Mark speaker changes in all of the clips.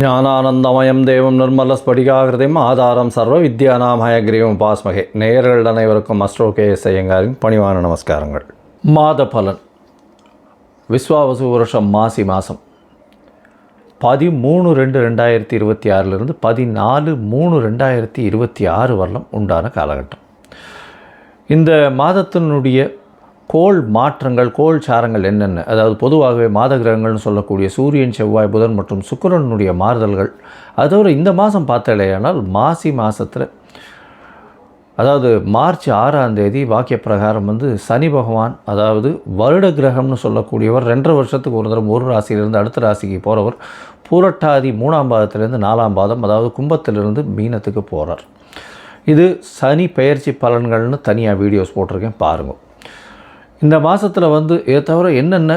Speaker 1: ஞானானந்தமயம் தேவம் நிர்மல ஸ்படிகாகிருதியும் ஆதாரம் சர்வ வித்யானாமய கிரீவம் பாஸ்மகே நேயர்கள் அனைவருக்கும் அஸ்ட்ரோ கே எஸ் ஐயங்காரின் பணிவான நமஸ்காரங்கள். மாத பலன் விஸ்வாவசு வருஷம் மாசி மாதம் பதிமூணு ரெண்டு ரெண்டாயிரத்தி இருபத்தி ஆறிலிருந்து பதினாலு மூணு ரெண்டாயிரத்தி இருபத்தி ஆறு வரலாம் உண்டான காலகட்டம். இந்த மாதத்தினுடைய கோள் மாற்றங்கள் கோள் சாரங்கள் என்னென்ன? அதாவது பொதுவாகவே மாத கிரகங்கள்னு சொல்லக்கூடிய சூரியன் செவ்வாய் புதன் மற்றும் சுக்கிரனுடைய மாறுதல்கள். அதோடு இந்த மாதம் பார்த்தாலேயானால் மாசி மாதத்தில் அதாவது மார்ச் ஆறாம் தேதி வாக்கிய பிரகாரம் வந்து சனி பகவான் அதாவது வருட கிரகம்னு சொல்லக்கூடியவர் ரெண்டரை வருஷத்துக்கு ஒரு தரம் ஒரு ராசியிலிருந்து அடுத்த ராசிக்கு போகிறவர் பூரட்டாதி மூணாம் பாதத்திலேருந்து நாலாம் பாதம் அதாவது கும்பத்திலிருந்து மீனத்துக்கு போகிறார் இது சனி பெயர்ச்சி பலன்கள்னு தனியாக வீடியோஸ் போட்டிருக்கேன் பாருங்கள் இந்த மாதத்தில் வந்து இதை தவிர என்னென்ன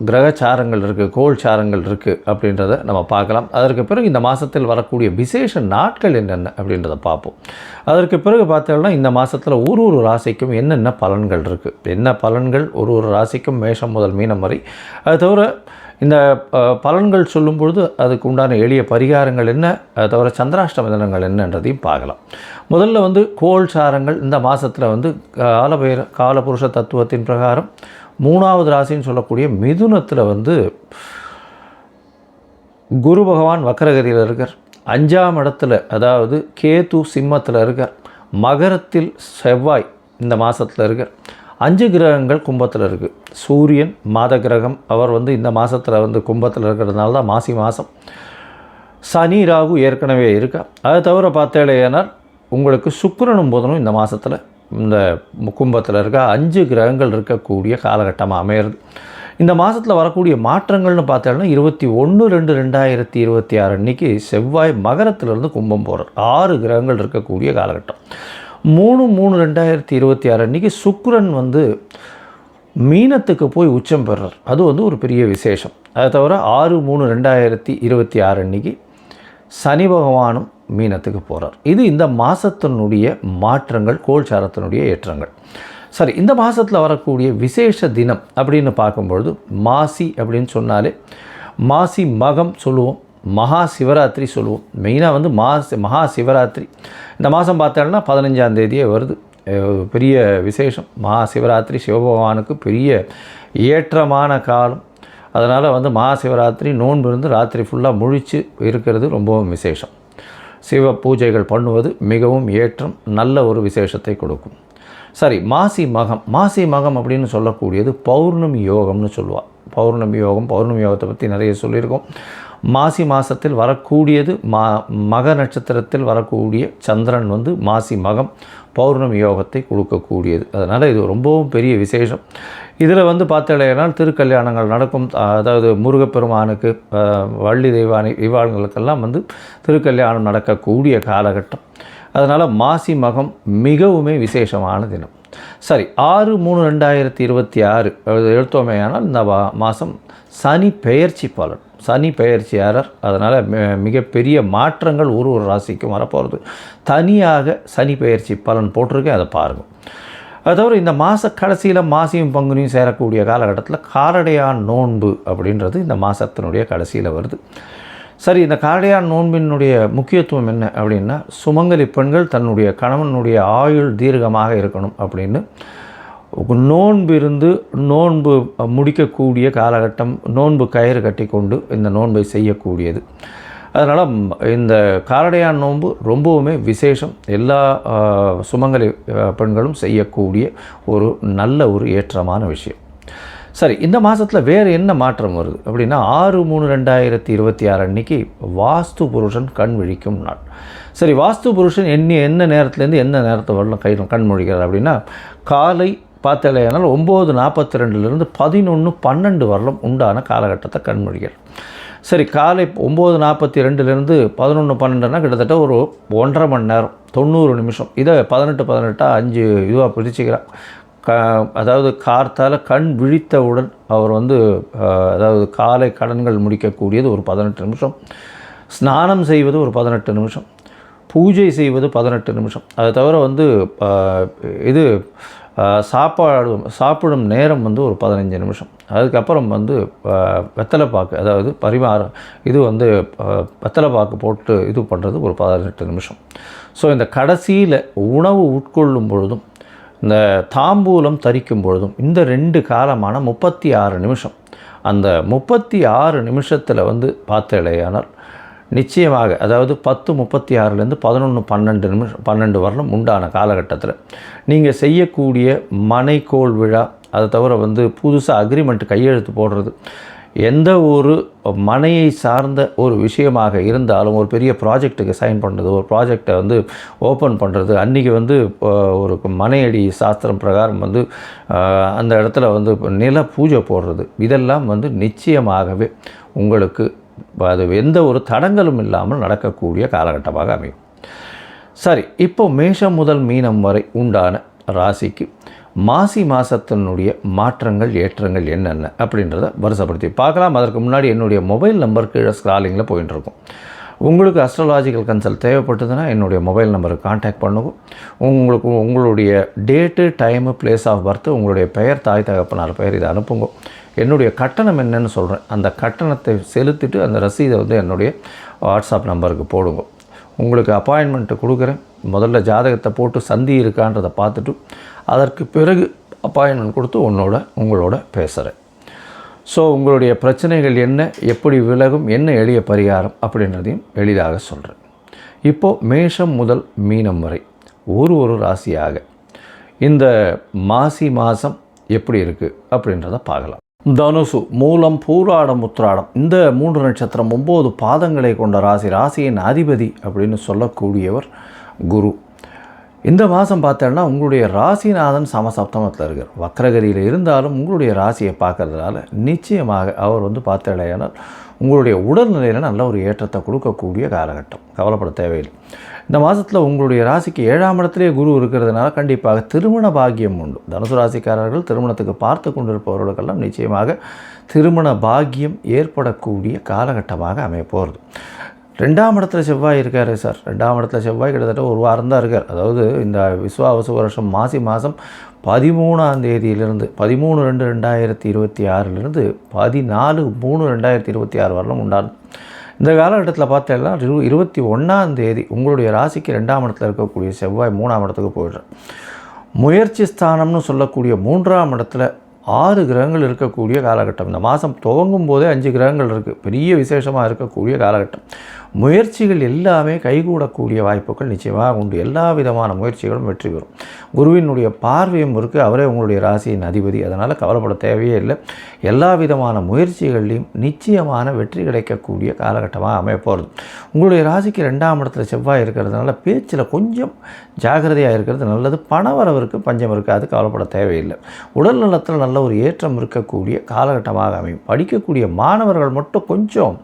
Speaker 1: கிரகச்சாரங்கள் இருக்குது கோள் சாரங்கள் இருக்குது அப்படின்றத நம்ம பார்க்கலாம். அதற்கு பிறகு இந்த மாதத்தில் வரக்கூடிய விசேஷ நாட்கள் என்னென்ன அப்படின்றத பார்ப்போம். அதற்கு பிறகு பார்த்தோம்னா இந்த மாதத்தில் ஒரு ஒரு ராசிக்கும் என்னென்ன பலன்கள் இருக்குது என்ன பலன்கள்? ஒரு ஒரு ராசிக்கும் மேஷம் முதல் மீனம் வரை. அது தவிர இந்த பலன்கள் சொல்லும் பொழுது அதுக்கு உண்டான எளிய பரிகாரங்கள் என்ன? தவிர சந்திராஷ்டம தினங்கள் என்னன்றதையும் பார்க்கலாம். முதல்ல வந்து கோல் சாரங்கள் இந்த மாதத்தில் வந்து காலபைர காலபுருஷ தத்துவத்தின் பிரகாரம் மூணாவது ராசின்னு சொல்லக்கூடிய மிதுனத்தில் வந்து குரு பகவான் வக்கரகதியில் இருக்கார். அஞ்சாம் இடத்துல அதாவது கேது சிம்மத்தில் இருக்கார். மகரத்தில் செவ்வாய் இந்த மாதத்தில் இருக்கார். அஞ்சு கிரகங்கள் கும்பத்தில் இருக்குது சூரியன் மாத கிரகம் அவர் வந்து இந்த மாதத்தில் வந்து கும்பத்தில் இருக்கிறதுனால தான் மாசி மாதம் சனி ராகு ஏற்கனவே இருக்கா? அதை தவிர பார்த்தேனால் உங்களுக்கு சுக்கரனும் புதனும் இந்த மாதத்தில் இந்த கும்பத்தில் இருக்க? அஞ்சு கிரகங்கள் இருக்கக்கூடிய காலகட்டமாக அமையிறது. இந்த மாதத்தில் வரக்கூடிய மாற்றங்கள்னு பார்த்தோம்னா இருபத்தி ஒன்று ரெண்டு ரெண்டாயிரத்தி இருபத்தி ஆறு அன்னைக்கு செவ்வாய் மகரத்திலிருந்து கும்பம் போகிறார் ஆறு கிரகங்கள் இருக்கக்கூடிய காலகட்டம். மூணு மூணு ரெண்டாயிரத்தி இருபத்தி ஆறு அன்றைக்கி சுக்ரன் வந்து மீனத்துக்கு போய் உச்சம் பெறார். அது வந்து ஒரு பெரிய விசேஷம். அதை தவிர ஆறு மூணு ரெண்டாயிரத்தி இருபத்தி ஆறு அன்னைக்கு சனி பகவானும் மீனத்துக்கு போகிறார் இது இந்த மாதத்தினுடைய மாற்றங்கள் கோல்சாரத்தினுடைய ஏற்றங்கள். சரி இந்த மாதத்தில் வரக்கூடிய விசேஷ தினம் அப்படின்னு பார்க்கும்பொழுது மாசி அப்படின்னு சொன்னாலே மாசி மகம் சொல்லுவோம். மகா சிவராத்திரி சொல்லுவோம். மெயினாக வந்து மா மகா சிவராத்திரி. இந்த மாதம் பார்த்தோம்னா பதினஞ்சாந்தேதியே வருது. பெரிய விசேஷம். மகா சிவராத்திரி சிவபகவானுக்கு பெரிய ஏற்றமான காலம். அதனால் வந்து மகா சிவராத்திரி நோன்பு இருந்து ராத்திரி ஃபுல்லாக முழிச்சு இருக்கிறது ரொம்பவும் விசேஷம். சிவ பூஜைகள் பண்ணுவது மிகவும் ஏற்றம் நல்ல ஒரு விசேஷத்தை கொடுக்கும். சரி மாசி மகம். மாசி மகம் அப்படின்னு சொல்லக்கூடியது பௌர்ணமி யோகம்னு சொல்லுவாள் பௌர்ணமி யோகம் பௌர்ணமி யோகத்தை பற்றி நிறைய சொல்லியிருக்கோம். மாசி மாதத்தில் வரக்கூடியது மா மக நட்சத்திரத்தில் வரக்கூடிய சந்திரன் வந்து மாசி மகம் பௌர்ணமி யோகத்தை கொடுக்கக்கூடியது. அதனால் இது ரொம்பவும் பெரிய விசேஷம். இதில் வந்து பார்த்தீங்கன்னா திருக்கல்யாணங்கள் நடக்கும். அதாவது முருகப்பெருமானுக்கு வள்ளி தெய்வானி இவாளுங்களுக்கெல்லாம் வந்து திருக்கல்யாணம் நடக்கக்கூடிய காலகட்டம். அதனால் மாசி மகம் மிகவுமே விசேஷமான தினம். சரி ஆறு மூணு ரெண்டாயிரத்தி இருபத்தி ஆறு எடுத்தோமேயானால் இந்த வா- மாதம் சனி பெயர்ச்சி பலன். சனி பெயர்ச்சியாளர். அதனால் மிகப்பெரிய மாற்றங்கள் ஒரு ஒரு ராசிக்கும் வரப்போகிறது தனியாக சனி பெயர்ச்சி பலன் போட்டிருக்கேன் அதை பாருங்கள் அது தவிர இந்த மாத கடைசியில் மாசியும் பங்குனியும் சேரக்கூடிய காலகட்டத்தில் காரடையான் நோன்பு அப்படின்றது இந்த மாதத்தினுடைய கடைசியில் வருது. சரி இந்த காரடையான் நோன்பினுடைய முக்கியத்துவம் என்ன அப்படின்னா சுமங்கலி பெண்கள் தன்னுடைய கணவனுடைய ஆயுள் தீர்க்கமாக இருக்கணும் அப்படின்னு. நோன்பு இருந்து நோன்பு முடிக்கக்கூடிய காலகட்டம் நோன்பு கயிறு கட்டி கொண்டு இந்த நோன்பை செய்யக்கூடியது. அதனால் இந்த காரடையான் நோன்பு ரொம்பவுமே விசேஷம். எல்லா சுமங்கலி பெண்களும் செய்யக்கூடிய ஒரு நல்ல ஒரு ஏற்றமான விஷயம். சரி இந்த மாதத்தில் வேறு என்ன மாற்றம் வருது? அப்படின்னா ஆறு மூணு ரெண்டாயிரத்தி இருபத்தி ஆறு அன்னைக்கு வாஸ்து புருஷன் கண் விழிக்கும் நாள். சரி வாஸ்து புருஷன் என்ன என்ன நேரத்துலேருந்து என்ன நேரத்தை வரலாம் கை கண் முழிக்கிறார் அப்படின்னா காலை பார்த்தலையானால் ஒம்பது நாற்பத்தி ரெண்டுலேருந்து பதினொன்று பன்னெண்டு வரலும் உண்டான காலகட்டத்தை கண்மொழிகள். சரி காலை ஒம்பது நாற்பத்தி ரெண்டுலேருந்து பதினொன்று பன்னெண்டுனா கிட்டத்தட்ட ஒரு ஒன்றரை மணி நேரம் தொண்ணூறு நிமிஷம். இதை பதினெட்டு பதினெட்டாக அஞ்சு இதுவாக பிரிச்சுக்கிறார் க அதாவது கார்த்தால் கண் விழித்தவுடன் அவர் வந்து அதாவது காலை கடன்கள் முடிக்கக்கூடியது ஒரு பதினெட்டு நிமிஷம். ஸ்நானம் செய்வது ஒரு பதினெட்டு நிமிஷம். பூஜை செய்வது பதினெட்டு நிமிஷம். அது தவிர வந்து இது சாப்பாடு சாப்பிடும் நேரம் வந்து ஒரு பதினஞ்சு நிமிஷம். அதுக்கப்புறம் வந்து வெத்தலை பாக்கு அதாவது பரிமாறம் இது வந்து வெத்தலை பாக்கு போட்டு இது பண்ணுறது ஒரு பதினெட்டு நிமிஷம். ஸோ இந்த கடைசியில் உணவு உட்கொள்ளும் பொழுதும் இந்த தாம்பூலம் தரிக்கும் பொழுதும் இந்த ரெண்டு காலமான முப்பத்தி ஆறு நிமிஷம் அந்த முப்பத்தி ஆறு நிமிஷத்தில் வந்து பார்த்தேலையானால் நிச்சயமாக அதாவது பத்து முப்பத்தி ஆறுலேருந்து பதினொன்று பன்னெண்டு நிமிஷம் பன்னெண்டு வரலும் உண்டான காலகட்டத்தில். நீங்கள் செய்யக்கூடிய மனைக்கோள் விழா அதை தவிர வந்து புதுசாக அக்ரிமெண்ட் கையெழுத்து போடுறது எந்த ஒரு மனையை சார்ந்த ஒரு விஷயமாக இருந்தாலும் ஒரு பெரிய ப்ராஜெக்ட்டுக்கு சைன் பண்ணுறது ஒரு ப்ராஜெக்டை வந்து ஓப்பன் பண்ணுறது அன்றைக்கி வந்து ஒரு மனையடி சாஸ்திரம் பிரகாரம் வந்து அந்த இடத்துல வந்து நில பூஜை போடுறது இதெல்லாம் வந்து நிச்சயமாகவே உங்களுக்கு அது எந்த ஒரு தடங்களும் இல்லாமல் நடக்கக்கூடிய காலகட்டமாக அமையும். சரி இப்போ மேஷம் முதல் மீனம் வரை உண்டான ராசிக்கு மாசி மாதத்தினுடைய மாற்றங்கள் ஏற்றங்கள் என்னென்ன அப்படின்றத வருஷப்படுத்தி பார்க்கலாம். அதற்கு முன்னாடி என்னுடைய மொபைல் நம்பர் கீழே ஸ்க்ராலிங்கில் போயின்னு இருக்கும் உங்களுக்கு அஸ்ட்ராலாஜிக்கல் கன்சல்ட் தேவைப்பட்டதுன்னா என்னுடைய மொபைல் நம்பருக்கு காண்டாக்ட் பண்ணுவோம் உங்களுக்கு உங்களுடைய date time place of birth உங்களுடைய பெயர் தாய் தகப்பனார் பெயர் இதை அனுப்புங்க. என்னுடைய கட்டணம் என்னன்னு சொல்கிறேன் அந்த கட்டணத்தை செலுத்திட்டு அந்த ரசீதை வந்து என்னுடைய வாட்ஸ்அப் நம்பருக்கு போடுங்க. உங்களுக்கு அப்பாயின்மெண்ட்டு கொடுக்குறேன். முதல்ல ஜாதகத்தை போட்டு சந்தி இருக்கான்றதை பார்த்துட்டு அதற்கு பிறகு அப்பாயின்மெண்ட் கொடுத்து உன்னோட உங்களோட பேசுகிறேன் ஸோ உங்களுடைய பிரச்சனைகள் என்ன எப்படி விலகும் என்ன எளிய பரிகாரம் அப்படின்றதையும் எளிதாக சொல்கிறேன் இப்போது மேஷம் முதல் மீனம் வரை ஒரு ஒரு ராசியாக இந்த மாசி மாதம் எப்படி இருக்குது அப்படின்றத பார்க்கலாம். தனுசு மூலம் பூராடம் உத்திராடம் இந்த மூன்று நட்சத்திரம் ஒம்பது பாதங்களை கொண்ட ராசி ராசியின் அதிபதி அப்படின்னு சொல்லக்கூடியவர் குரு. இந்த மாதம் பார்த்தோன்னா உங்களுடைய ராசிநாதன் சமசப்தமத்தில் இருக்கார். வக்ரகரியில் இருந்தாலும் உங்களுடைய ராசியை பார்க்கறதுனால நிச்சயமாக அவர் வந்து பார்த்தேனால் உங்களுடைய உடல்நிலையில் நல்ல ஒரு ஏற்றத்தை கொடுக்கக்கூடிய காலகட்டம். கவலைப்பட தேவையில்லை. இந்த மாதத்தில் உங்களுடைய ராசிக்கு ஏழாம் இடத்துலேயே குரு இருக்கிறதுனால கண்டிப்பாக திருமண பாக்கியம் உண்டு. தனுசு ராசிக்காரர்கள் திருமணத்துக்கு பார்த்து கொண்டிருப்பவர்களுக்கெல்லாம் நிச்சயமாக திருமண பாக்கியம் ஏற்படக்கூடிய காலகட்டமாக அமைய போகிறது ரெண்டாம் இடத்துல செவ்வாய் இருக்கார் சார். ரெண்டாம் இடத்துல செவ்வாய் கிட்டத்தட்ட ஒரு வாரம் தான் இருக்கார். அதாவது இந்த விஸ்வாவசு வருஷம் மாசி மாதம் பதிமூணாம் தேதியிலிருந்து பதிமூணு ரெண்டு ரெண்டாயிரத்தி இருபத்தி ஆறிலிருந்து பதினாலு மூணு ரெண்டாயிரத்தி இருபத்தி ஆறு வரலும் உண்டான இந்த காலகட்டத்தில் பார்த்தேன்னா இரு இருபத்தி ஒன்றாம் தேதி உங்களுடைய ராசிக்கு ரெண்டாம் இடத்துல இருக்கக்கூடிய செவ்வாய் மூணாம் இடத்துக்கு போயிடுறேன் முயற்சி ஸ்தானம்னு சொல்லக்கூடிய மூன்றாம் இடத்துல ஆறு கிரகங்கள் இருக்கக்கூடிய காலகட்டம். இந்த மாதம் துவங்கும் போதே அஞ்சு கிரகங்கள் இருக்குது பெரிய விசேஷமாக இருக்கக்கூடிய காலகட்டம். முயற்சிகள் எல்லாமே கைகூடக்கூடிய வாய்ப்புகள் நிச்சயமாக உண்டு. எல்லா விதமான முயற்சிகளும் வெற்றி பெறும். குருவினுடைய பார்வையும் இருக்குது அவரே உங்களுடைய ராசியின் அதிபதி. அதனால் கவலைப்பட தேவையே இல்லை. எல்லா விதமான முயற்சிகள்லையும் நிச்சயமான வெற்றி கிடைக்கக்கூடிய காலகட்டமாக அமையப்போகிறது உங்களுடைய ராசிக்கு ரெண்டாம் இடத்துல செவ்வாய் இருக்கிறதுனால பேச்சில் கொஞ்சம் ஜாகிரதையாக இருக்கிறது நல்லது. பணவரவிற்கு பஞ்சம் இருக்காது. கவலைப்பட தேவையில்லை. உடல் நலத்தில் நல்ல ஒரு ஏற்றம் இருக்கக்கூடிய காலகட்டமாக அமையும். படிக்கக்கூடிய மாணவர்கள் மட்டும் கொஞ்சம்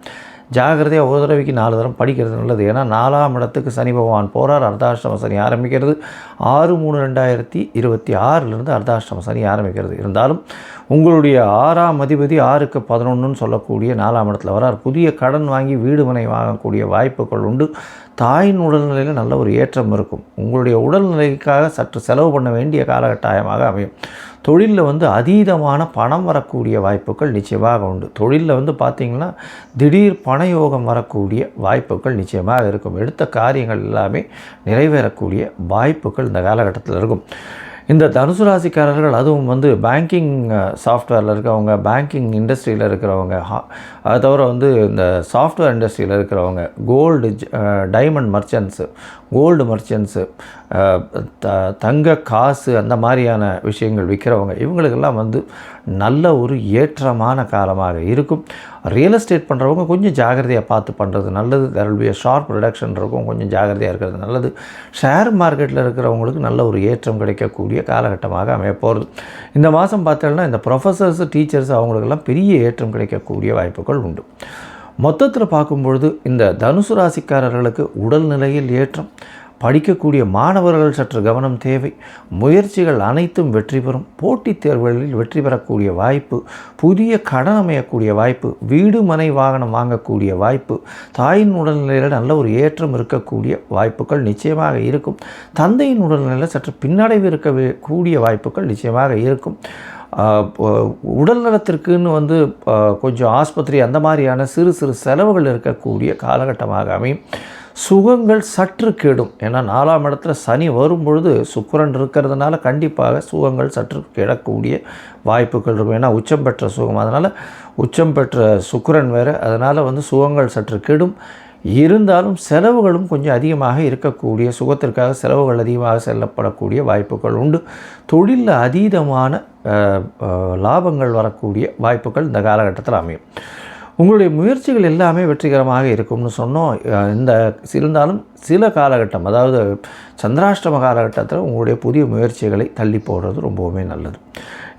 Speaker 1: ஜாகிரதையாக ஒரு தடவைக்கு நாலு தரம் படிக்கிறது நல்லது. ஏன்னா நாலாம் இடத்துக்கு சனி பகவான் போகிறார் அர்த்தாஷ்டம சனி ஆரம்பிக்கிறது. ஆறு மூணு ரெண்டாயிரத்தி இருபத்தி ஆறிலிருந்து அர்த்தாஷ்டம சனி ஆரம்பிக்கிறது. இருந்தாலும் உங்களுடைய ஆறாம் அதிபதி ஆறுக்கு பதினொன்றுன்னு சொல்லக்கூடிய நாலாம் இடத்துல வரார். புதிய கடன் வாங்கி வீடு மனை வாங்கக்கூடிய வாய்ப்புகள் உண்டு. தாயின் உடல்நிலையில் நல்ல ஒரு ஏற்றம் இருக்கும். உங்களுடைய உடல்நிலைக்காக சற்று செலவு பண்ண வேண்டிய காலகட்டாயமாக அமையும். தொழிலில் வந்து அதீதமான பணம் வரக்கூடிய வாய்ப்புகள் நிச்சயமாக உண்டு. தொழிலில் வந்து பார்த்திங்கன்னா திடீர் பணயோகம் வரக்கூடிய வாய்ப்புகள் நிச்சயமாக இருக்கும். எடுத்த காரியங்கள் எல்லாமே நிறைவேறக்கூடிய வாய்ப்புகள் இந்த காலகட்டத்தில் இருக்கும். இந்த தனுசு ராசிக்காரர்கள் அதுவும் வந்து பேங்கிங் சாஃப்ட்வேரில் இருக்கிறவங்க பேங்கிங் இண்டஸ்ட்ரியில் இருக்கிறவங்க அதை தவிர வந்து இந்த சாஃப்ட்வேர் இண்டஸ்ட்ரியில் இருக்கிறவங்க gold diamond merchants gold merchants த தங்க காசு அந்த மாதிரியான விஷயங்கள் விற்கிறவங்க இவங்களுக்கெல்லாம் வந்து நல்ல ஒரு ஏற்றமான காலமாக இருக்கும். ரியல் எஸ்டேட் பண்ணுறவங்க கொஞ்சம் ஜாகிரதையாக பார்த்து பண்ணுறது நல்லது. There will be sharp reduction இருக்கும். கொஞ்சம் ஜாகிரதையாக இருக்கிறது நல்லது. ஷேர் மார்க்கெட்டில் இருக்கிறவங்களுக்கு நல்ல ஒரு ஏற்றம் கிடைக்கக்கூடிய காலகட்டமாக அமைய போகிறது இந்த மாதம் பார்த்தோம்னா இந்த ப்ரொஃபஸர்ஸ் டீச்சர்ஸ் அவங்களுக்கெல்லாம் பெரிய ஏற்றம் கிடைக்கக்கூடிய வாய்ப்புகள் உண்டு. மொத்தத்தில் பார்க்கும்பொழுது இந்த தனுசு ராசிக்காரர்களுக்கு உடல்நிலையில் ஏற்றம் படிக்கக்கூடிய மாணவர்கள் சற்று கவனம் தேவை. முயற்சிகள் அனைத்தும் வெற்றி பெறும். போட்டித் தேர்வுகளில் வெற்றி பெறக்கூடிய வாய்ப்பு புதிய கடன் அமையக்கூடிய வாய்ப்பு வீடு மனை வாகனம் வாங்கக்கூடிய வாய்ப்பு தாயின் உடல்நிலையில் நல்ல ஒரு ஏற்றம் இருக்கக்கூடிய வாய்ப்புகள் நிச்சயமாக இருக்கும். தந்தையின் உடல்நிலையில் சற்று பின்னடைவு இருக்கக்கூடிய கூடிய வாய்ப்புகள் நிச்சயமாக இருக்கும். உடல் நலத்திற்குன்னு வந்து கொஞ்சம் ஆஸ்பத்திரி அந்த மாதிரியான சிறு சிறு செலவுகள் இருக்கக்கூடிய காலகட்டமாக அமையும். சுகங்கள் சற்று கெடும். ஏன்னா நாலாம் இடத்துல சனி வரும்பொழுது சுக்கரன் இருக்கிறதுனால கண்டிப்பாக சுகங்கள் சற்று கெடக்கூடிய வாய்ப்புகள் இருக்கும். ஏன்னா உச்சம் பெற்ற சுகம். அதனால் உச்சம் பெற்ற சுக்கிரன் வேறு. அதனால் வந்து சுகங்கள் சற்று கெடும். இருந்தாலும் செலவுகளும் கொஞ்சம் அதிகமாக இருக்கக்கூடிய சுகத்திற்காக செலவுகள் அதிகமாக செல்லப்படக்கூடிய வாய்ப்புகள் உண்டு. தொழிலில் அதீதமான லாபங்கள் வரக்கூடிய வாய்ப்புகள் இந்த காலகட்டத்தில் அமையும். உங்களுடைய முயற்சிகள் எல்லாமே வெற்றிகரமாக இருக்கும்னு சொன்னோம். இந்த இருந்தாலும் சில காலகட்டம் அதாவது சந்திராஷ்டம காலகட்டத்தில் உங்களுடைய புதிய முயற்சிகளை தள்ளி போடுறது ரொம்பவுமே நல்லது.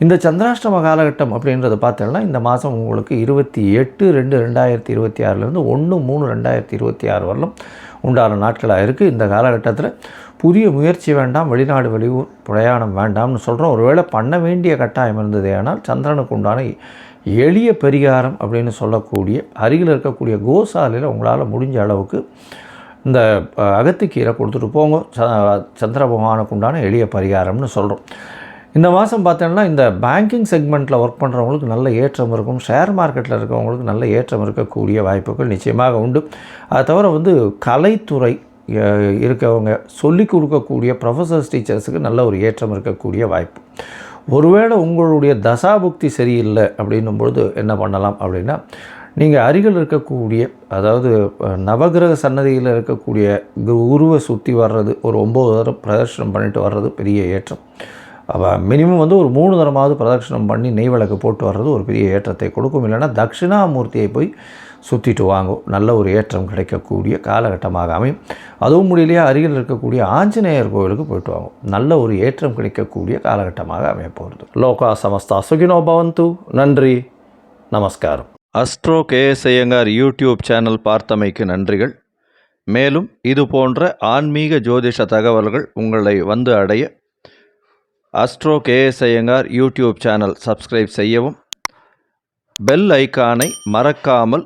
Speaker 1: இந்த சந்திராஷ்டம காலகட்டம் அப்படின்றத பார்த்தோம்னா இந்த மாதம் உங்களுக்கு இருபத்தி எட்டு ரெண்டு ரெண்டாயிரத்தி இருபத்தி ஆறுலேருந்து ஒன்று மூணு ரெண்டாயிரத்தி இருபத்தி ஆறு வரலும் உண்டான நாட்களாக இருக்குது இந்த காலகட்டத்தில் புதிய முயற்சி வேண்டாம் வெளிநாடு வெளியூர் பிரயாணம் வேண்டாம்னு சொல்கிறோம் ஒருவேளை பண்ண வேண்டிய கட்டாயம் இருந்தது ஆனால் சந்திரனுக்கு உண்டான எளிய பரிகாரம் அப்படின்னு சொல்லக்கூடிய அருகில் இருக்கக்கூடிய கோசாலையில் உங்களால் முடிஞ்ச அளவுக்கு இந்த அஹ், அகத்திக்கீரை கொடுத்துட்டு போங்க. ச- சந்திர பகவானுக்கு உண்டான எளிய பரிகாரம்னு சொல்கிறோம் இந்த மாதம் பார்த்தோன்னா இந்த பேங்கிங் செக்மெண்ட்டில் ஒர்க் பண்ணுறவங்களுக்கு நல்ல ஏற்றம் இருக்கும். ஷேர் மார்க்கெட்டில் இருக்கிறவங்களுக்கு நல்ல ஏற்றம் இருக்கக்கூடிய வாய்ப்புகள் நிச்சயமாக உண்டு. அது தவிர வந்து கலைத்துறை இருக்கவங்க சொல்லிக் கொடுக்கக்கூடிய ப்ரொஃபஸர்ஸ் டீச்சர்ஸுக்கு நல்ல ஒரு ஏற்றம் இருக்கக்கூடிய வாய்ப்பு. ஒருவேளை உங்களுடைய தசாபுக்தி சரியில்லை அப்படின்னும் பொழுது என்ன பண்ணலாம் அப்படின்னா நீங்கள் அருகில் இருக்கக்கூடிய அதாவது நவகிரக சன்னதியில் இருக்கக்கூடிய குருவை சுற்றி வர்றது ஒரு ஒம்பது தரம் பிரதர்ஷனம் பண்ணிட்டு வர்றது பெரிய ஏற்றம். அப்போ மினிமம் வந்து ஒரு மூணு தரமாவது பிரதட்சணம் பண்ணி நெய் விளக்கு போட்டு வர்றது ஒரு பெரிய ஏற்றத்தை கொடுக்கும். இல்லைன்னா தட்சிணாமூர்த்தியை போய் சுற்றிட்டு வாங்கும் நல்ல ஒரு ஏற்றம் கிடைக்கக்கூடிய காலகட்டமாக அமையும். அதுவும் முடியலையா அருகில் இருக்கக்கூடிய ஆஞ்சநேயர் கோவிலுக்கு போயிட்டு வாங்கும் நல்ல ஒரு ஏற்றம் கிடைக்கக்கூடிய காலகட்டமாக அமைய போகிறது. லோகா சமஸ்தா சுகினோ பவந்து. நன்றி. நமஸ்காரம். Astro KS Iyengar YouTube channel பார்த்தமைக்கு நன்றிகள். மேலும் இது போன்ற ஆன்மீக ஜோதிஷ தகவல்கள் உங்களை வந்து அடைய astro KS Iyengar YouTube channel subscribe செய்யவும் பெல் ஐக்கானை மறக்காமல்